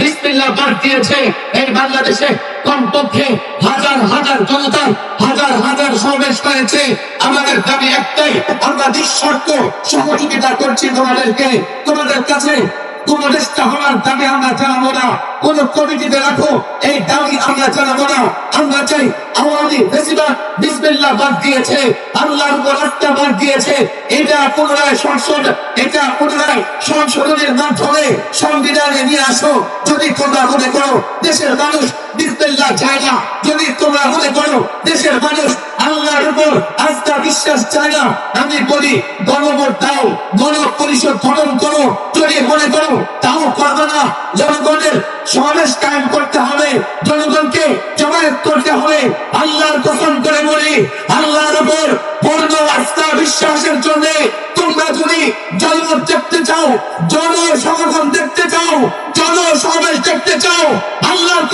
বিসমিল্লাহ পাঠ দিয়েছে। এই বাংলাদেশে কমপক্ষে হাজার হাজার জনতা হাজার হাজার সমাবেশ করেছে। আমাদের দাবি একটাই, আমরা নিঃশর্ত সহযোগিতা করছি তোমাদেরকে। তোমাদের কাছে উপদেষ্টা হওয়ার দাবি আমরা জানাব না। কোন কমিটিতে রাখো এই দাবি আমরা জানাব না। আমরা চাই আওয়ামী বেশিরভাগ বিসমিল্লাহ বাদ দিয়েছে আল্লাহর আস্থা বাদ দিয়েছে। এটা পুনরায় সংসদ, এটা পুনরায় সংশোধনের মাধ্যমে সংবিধানে নিয়ে আসো। যদি তোমরা মনে করো, দেশের মানুষ বিসমিল্লাহ চায় না। যদি তোমরা মনে করো, দেশের মানুষ আল্লাহর উপর আস্থা বিশ্বাস চায় না। আমি বলি, গণভোট দাও গণ পরিষদ গঠন করো, যদি মনে করো তাও করবে না। জনগণের সমাবেশ কায়েম করতে হবে, জনগণকে জমায়েত করতে হবে। আল্লাহর কসম করে বলি, আল্লাহর উপর পূর্ণ আস্থা বিশ্বাসের জন্য তোমরা যদি জনমত দেখতে চাও জন সমাগম দেখতে চাও জন সমাবেশ দেখতে চাও, আল্লাহর